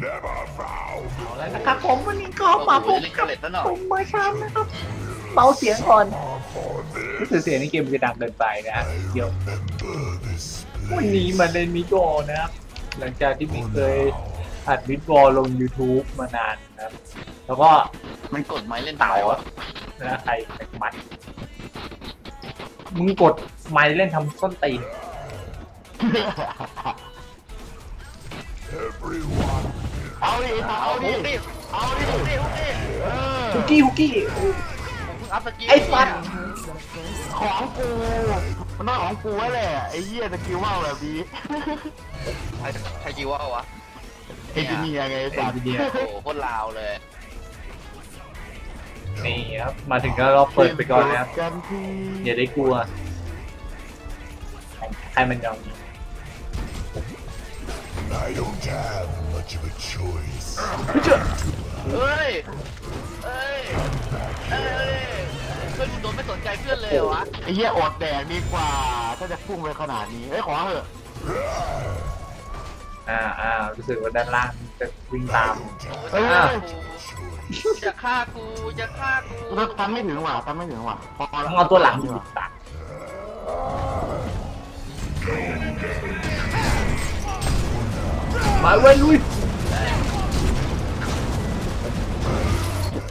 เอาแล้วนะครับผมวันนี้ก็มาพบเล่นกับเล็ตซะหน่อยผมเมอร์ชันนะครับเบาเสียงก่อนรู้สึกเสียงในเกมมันจะดังเกินไปนะฮะเดี๋ยววันนี้มาเล่นมิโกนะครับ หลังจากที่มีเคยอัดมิดบอลลง YouTube มานานนะครับ แล้วก็มันกดไม้เล่นเต่าเต่าอะนะใครแม็กมัด มึงกดไมค์เล่นทำส้นตีน เอาดิเอาเอาดิดิเอาดิเอาดิเอาดิเออฮุกกี้ฮุกกี้อัพสกิลไอ้ฟันของกูมันต้องของกูไว้แหละไอ้เหี้ยสกิลว่าวแบบนี้ใครใครกิวว่าวะเอนจิเนียร์ไงไอ้สัตว์ Engineer โอ้โหโคตรลาวเลยนี่ครับมาถึงก็เราเปิดไปก่อนนะครับกันทีอย่าได้กลัวใครมันยอม I don't have much of a choice. เฮ้ย เฮ้ย เฮ้ยเพื่อนมึงโดนไม่สนใจเพื่อนเลยเหรอวะ ไอ้เหี้ยอดแดกดีกว่า ถ้าจะพุ่งไปขนาดนี้เอ้ยขอเถอะอ่าอ่ารู้สึกว่าด้านล่างจะวิ่งตามเอ้ยอะจะฆ่ากูจะฆ่ากูกูทันไม่ถึงว่ะทันไม่ถึงว่ะพอต้องเอาตัวหลังหยิบตั มาเว้ยลุย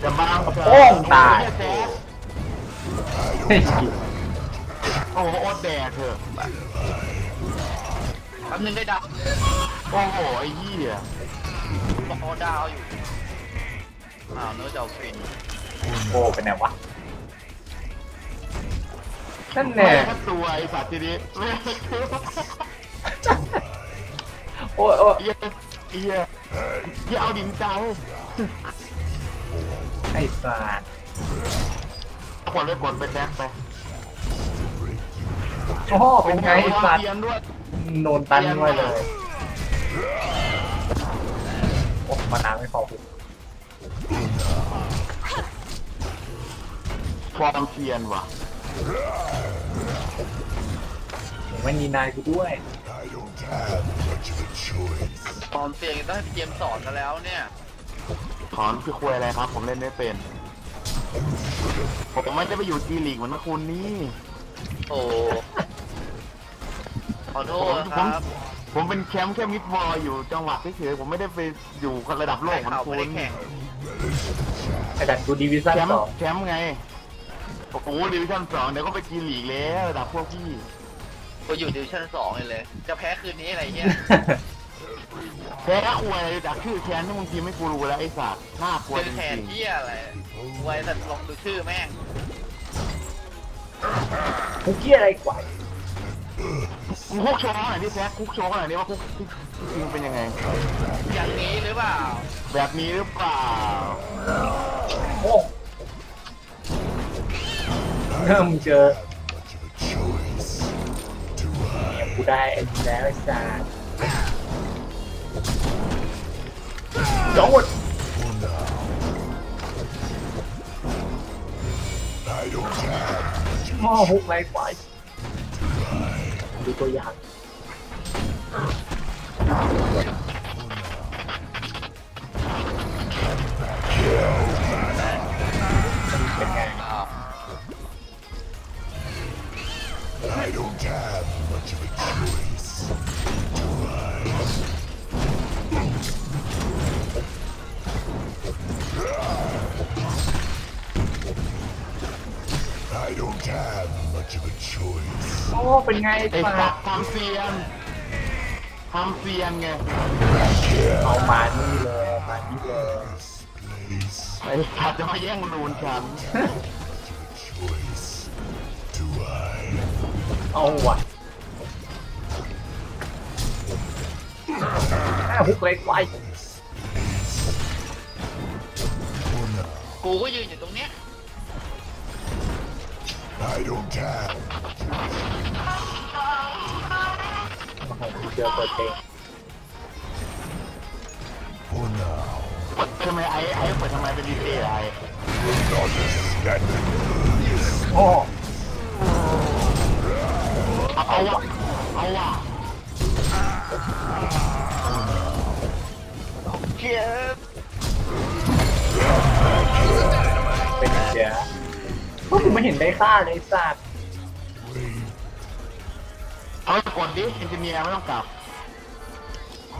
จะบังโป้งตายไอ้เหี้แจ๊คเฮ้ยโอ้โหอดแดกเถอะแป๊บนึงได้ดับโอ้โห ไอ้เหี้ยบอกอดาวอยู่ อ้าวเนื้อจะเอาฟินโอ้เป็นไงวะนั่นแม่แน่แค่ตัวไอ้สัตว์ทีนี้แม่คือ โอ้ยโอ้ยเหี้ยเหี้ยเหี้ยเอาดินเจ้าไอ้สารกดเลยกดไปแท็กไปโอ้โหเป็นไงไอ้สัตว์เทียนด้วยโดนตันด้วยเลยโอ้มาน้ำไม่พอคุณความเทียนว่ะไม่มีนายกูด้วย ปลอมเสียงต้องให้พี่เจมส์สอนกันแล้วเนี่ยถอนคือคุยอะไรครับ ผมเล่นไม่เป็น ผมไม่ได้ไปอยู่จีลีกเหมือนนะคุณนี่โอ้ขอโทผมษผคมรับผมเป็นแชมป์แค่มิดวอลอยู่จังหวัดเฉยๆผมไม่ได้ไปอยู่ระดับโลกเหมือนเขาคุไม่ณได้แข่งไอ้ดันกูดีวิชั่นแชมสป์องแชมป์ไงโอ้โหดิวิชั่นสองเดี๋ยวก็ไปจีลีกแล้วระดับพวกพี่ ก็อยู่ดิวชั่นสองเลยเลย จะแพ้คืนนี้อะไรเงี้ย แพ้คุยอะไรจากชื่อแคนที่มึงทีมไม่กูรู้แล้วไอ้สัตว์น่ากลัวเจจอแทนริงเที่ยอะไรไว้แต่ลองดูชื่อแม่งคุกกี้อะไรกว่าๆมึงคุกโชว์หน่อยดิแซคคุกโชว์หน่อยดิว่าคุกที่จริงเป็นยังไง อย่างนี้หรือเปล่าแบบนี้หรือเปล่าโอ้เริ่มเจอ Much of a choice. Do เนี่ยกูได้ไอ้นี่แล้วไอ้สา รจอด I? I don't have much of หม้อฮุก เป็นไงไอ้ไอ้สัสัตตว์ว์ทำเซียนทำเซียนไงเอามานี่เลยเอามานี่เลย Place ไอ้สัตว์จะมาแย่งรูนฉัน choice. Do I? เอาว่ะแม่ฮุกเล็กไว้กูก็ยืนอยู่ตรงเนี้ย I don't have โอ้โหเจอเปิดเพลง for now. ทำไมไอ้ไอ้เปิดทำไมเป็นดีเจไอ้ Not a standing. โอ้เอาเอาวะเอาวะเกียบเป็นเสีย พวกผมไม่เห็นได้ค่าเลยไอ้สัตว์เอาไปกดดิเอนจิเนียร์ไม่ต้องกลับ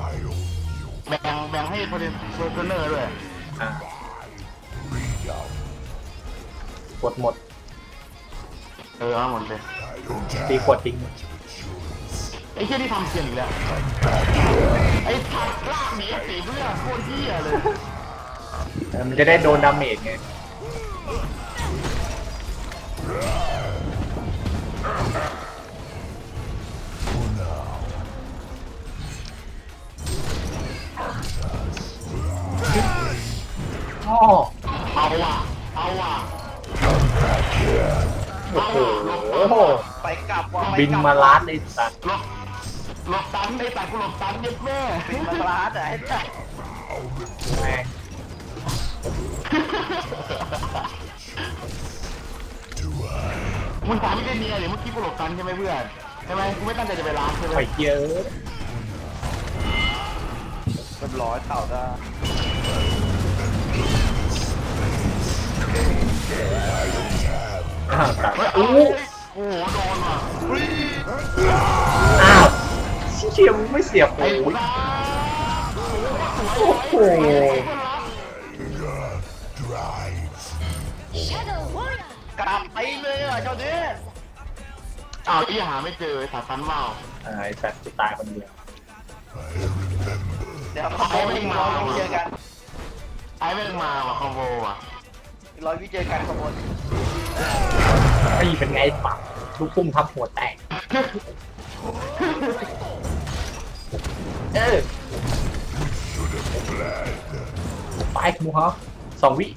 I own you. แบ่งแบ่งให้โปรเทนโปรเนอร์ด้วยอะ Freedom. กดหมด เออเอาหมดเลย I don't ตี have ขวดทิ้ง choice. ไอ้เหี้ยที่ทำเสียงอีกแล้ว ไอ้ทัดลากหนีไอ้สีเพื่อโคตรเหี้ยเลย เออมันจะได้โดนดาเมจไง บว่ะไปบินกลับมาลาดไอ้สัตว์หลบหลบตันไอ้ตัดกูหลบตันเย็ดแม่บินมาลาดอะให้ได้แม่งมึงถามไม่ได้เมียเดี๋ยวเมื่อกี้กูหลบตันใช่ไหมเพื่อนใช่ไหมกูไม่ตั้งใจจะไปล้างใช่ไหมไปเยอะเรียบร้อยเต่าได้อ้าวตัดเฮ้ยอู้โอ้โหโดนว่ะอ้าวเชี่ยมึงไม่เสียบไอ้โอ้ยบ้าโอ้โห Drives. Shadow Warrior. กลับไปเลยอะเจ้าเนี้ยอ้าวไอ้หาไม่เจอไอ้สัตว์ตันเมาอ่าไอ้สัตว์กูตายคนเดียว I remember. เดี๋ยวเขาไม่ได้มาเราเจอกันไอ้แม่งมาว่ะคอมโบว่ะร้อยวิเจอกันขบวน ไอ้เป็นไงปักลูกปุ้มทับหัวแตก เออไปมูฮะสองวิ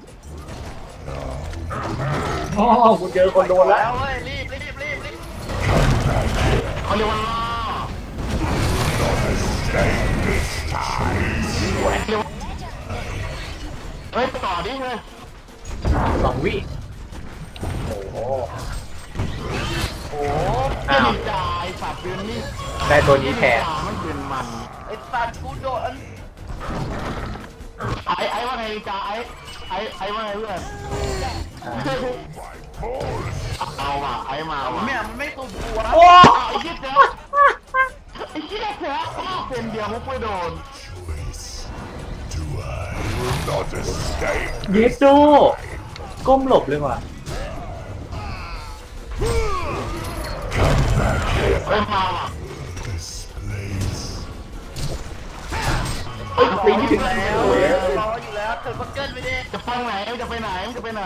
โอ๋อกูเจอคนโดนแล้วเว้ยรีบรีบรีบรีบเขาเรียกว่าล่อเรียว่าเฮ้ยต่อดิเฮ้ยสองวิ โอ้โหโอ้อ้าว ไม่จ่ายสัตว์เดือนนี้ได้ตัวนี้แทน มันเป็นมันไอ้สัตว์กูโดนไอ้ไอ้ว่าไงจ่าไอ้ไอ้ไอ้ว่าไงเพื่อนอ่าเอาว่ะไอ้มาว่ะแม่มันไม่ตุ่มหัวโอ้ไอ้เหี้ยเจ๊ไอ้เหี้ยเจ๊เป็นเดียวมุกไม่โดน Choice. Do I will not escape. เยสโดก้มหลบเลยว่ะ เอ้ยมาว่ะ This place. เอ้ยตีไม่ถึงแล้แล้วรออยู่แล้วเธอบักเกิลไม่ได้จะไปไหนจะไปไหนจะไปไหน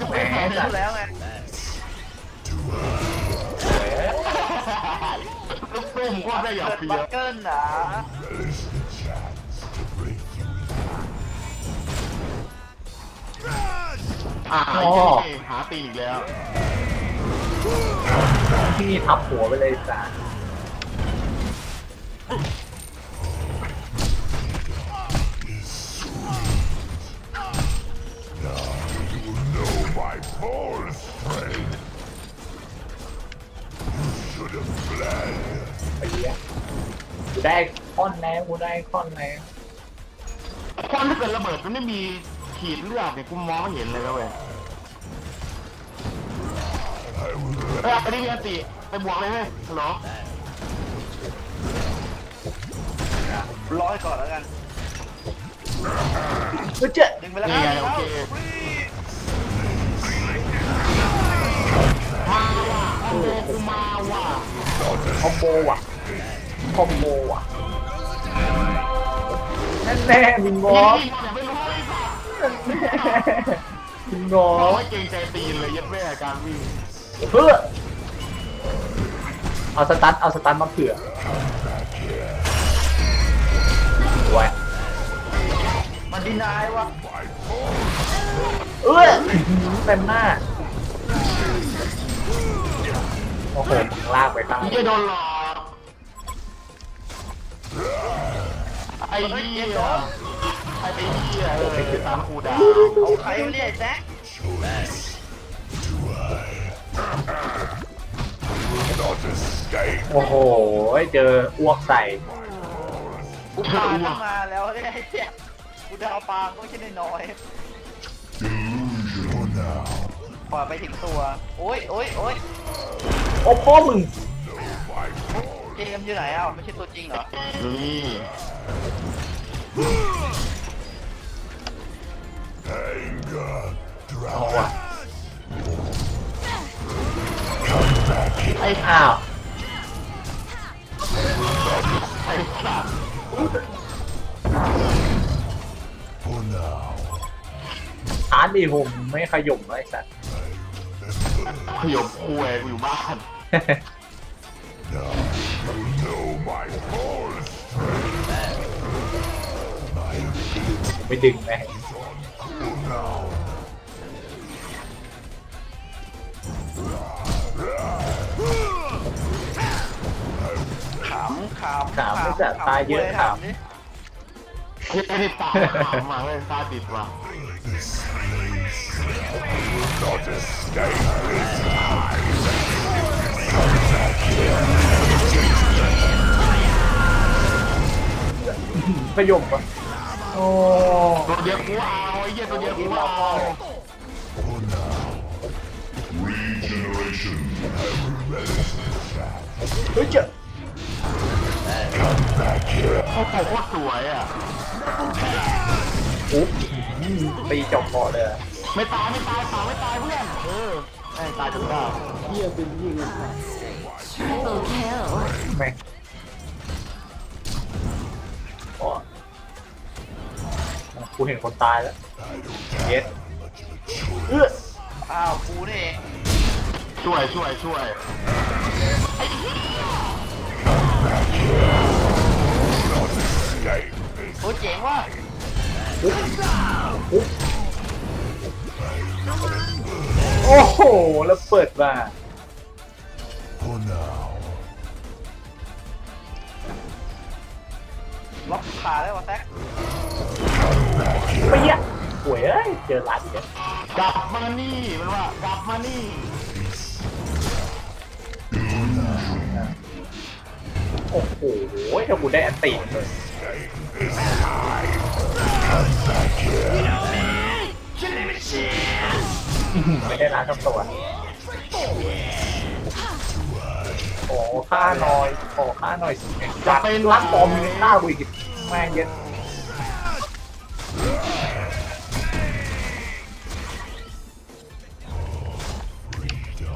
จะไปไหนแล้วไงลูกตุ้มก็ได้อย่าเกิดเปีบัยกเกิลนะอ่าไอ้เหี้ยหาตีอีกแล้ว ที่นี่ทับหัวไปเลยจ้ะ You will know my full strength. You should have fled. ไปเหี้ยกูได้ค่อนแล้วกูได้ค่อนแล้วควันถ้าเกิดระเบิดมันไม่มีขีดเลือดเนี่ยกูมองไม่เห็นเลยนะเว้ย เอ้ยอันนี้มีอันติไปบวกเลยเว้ยฮัลโหลร้อยก่อนแล้วกันก็เจ๊ะดึงไปแล้วนี่ไงคโอรับเคมาว่ะโอ้โหกูมาว่ะคอมโบว่ะคอมโบว่ะนั่นแน่มินบอนี่สอย่าไปรู้ไอ้สัสนั่นแน่มินบอบอกสว่าเก่งใจตีนเลยยัดแม่การวิ่ง เพื่อเอาสตันเอาสตันมาเผื่อไว้มันดีนายวะเอ้ยเต็มหน้าโอ้โหมึงลากไปข้างมึงจะโดนหลอกไอ้เหี้ยไอ้เหี้ยเออตามครูดาวเอาใครมาเนี่ยไอ้แซะ not escape. โอ้โห เจออ้วกใส่กูกูปาตั้งมาแล้วเนี่ยไอ้เหี้ยกูดาวปางก็ไม่ใช่น้อย Delusional now. ๆปล่อยไปถึงตัว โอ้ยโอ้ยโอ้ยโอ้พ่อมึงเกมอยู่ไหนอะไม่ใช่ตัวจริงเหรอนี่ Anger เอาว่ะ drives. ไอ้อ้าวไอ้สัตว์ For now. ชาร์จดีผมไม่ขย่มไอ้สัตว์ขยบคุยกูอยู่บ้าน Now you know my full strength. My ability ไม่ดึงนะ is on cool now. ขำขำขำไม่จัดตายเยอะขำดิเฮ้ยไม่ได้ตายถามมาเลยตาติดว่ะ This place will not escape this time. ขย่มปะโอ้ตัวเดียวกูเอาไอ้เหี้ยตัวเดียวกูเอา For now. Regeneration. I will relish this chat. เฮ้ยเจ้า Come back here. โอ้โหโคตรสวยอะอุ๊บตีจบคอเลยอะไม่ตายไม่ตายเปล่าไม่ตายเพื่อน เออไอ้ตายจนได้ Triple kill. แม่งอ๋อกูเห็นคนตายแล้ว เย็ดเอื้ออ้าวกูนี่เอง ช่วยช่วยช่วย Escape this โอ้ยเจ๋งว่ะโอ้โห แล้วเปิดมา for now. ล็อกขาได้วะแซกเปี้ยหวยเอ้ย เจอร้านอีกแล้วกลับมานี่มันว่ากลับมานี่ โอ้โหถ้ากูได้อันติเลยไม่ได้ร้านกับตัวโอ้ค่าหน่อยขอค่าหน่อยสิจัดร้านปอมมีค่ในหน้ากูอีกแม่งเย็น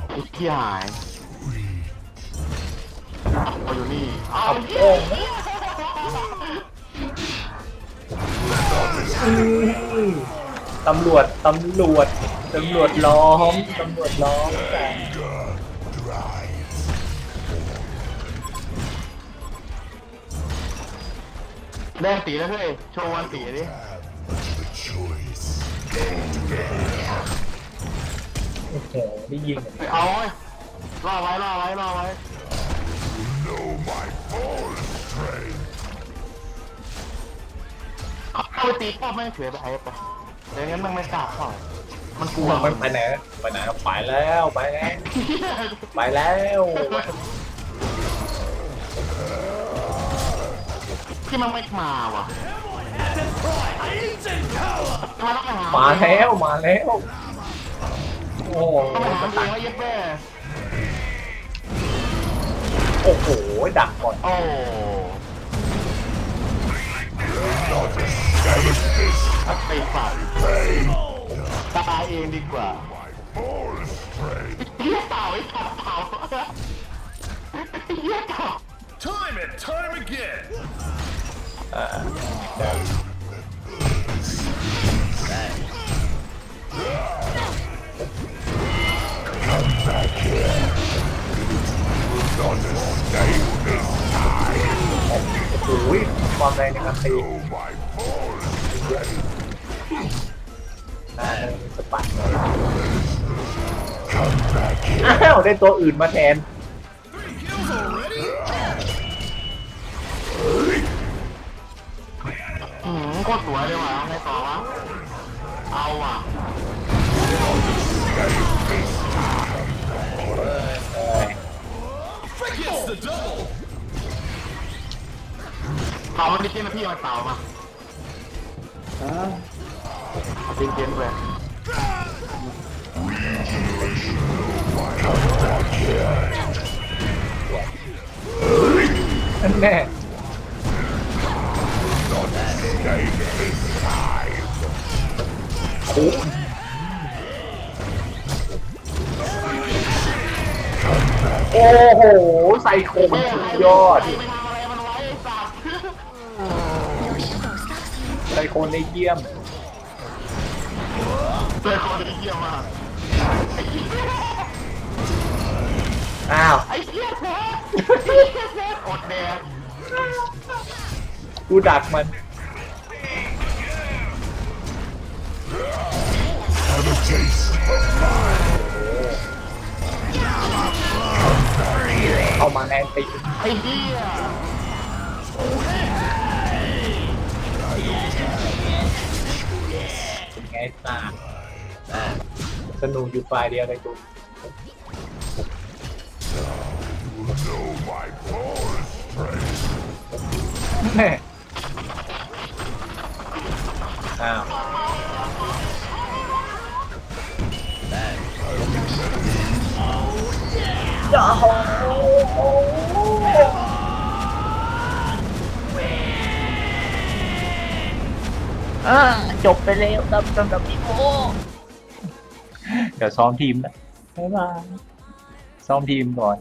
ไอ้ขี้หาย อาอยู่นี่เอาเอาโอ่งอืมตำรวจ ตำรวจ ตำรวจล้อม ตำรวจล้อมแต่ Anger drives. แดงตีแล้วเฮ้ยโชว์วันตีดิ Have much of a choice. โอ้โหได้ยิงไปเอาไว้ล่อไว้ล่อไว้ล่อไว้ Know my full strength. เอาไปตีป้อมแม่งเฉยไปไอ้ไปเดี๋ยวงั้นมันไม่กล้าเข้ามันกลัวมันไปไหนไปไหนไปแล้วไปแล้วไปแล้วที่มันไม่มาว่ะมาแล้วหามาแล้วมาแล้วโอ้โหต้องไปหามันเอตังงว่าเย็บแม่ โอ้โหดักก่อน โอ้ Not escape this ไอ้สัตว์ตายเองดีกว่า full strength. เฮียเต่าไอ้สัตว์เต่าเฮียเต่า Time and time again. อ่า Not escape this time. โอ้โหความแรงในการตี Know my full strength. อ่าสปัด Come back here. อ้าวได้ตัวอื่นมาแทนอืมโคตรสวยเลยว่ะเอาไงต่อวะเอาว่ะ เเต่ามันดิเจนนะพี่มันเต่ามาอ่าจริงจริงๆเลยนั่นแน่โอ้โอ้โหใส่โคมันสุดยอดไปทำอะไรมันไว้ คนได้เยี่ยมเจอคนที่เยี่ยมมากอ้าวไอ้เหี้ยแท้ไอ้เหี้ยแท้อดแดดกูดักมัน Have a taste of mine. เข้ามาแน่นตีไอ้เหี้ย ไงตาสนุกอยู่ฝ่ายเดียวเลยกู You know my forest strength. แม่อ้าว อ่าจบไปแล้วครับสำหรับพี่โอเดี๋ยวซ้อมทีมนะบ๊ายบายซ้อมทีมก่อน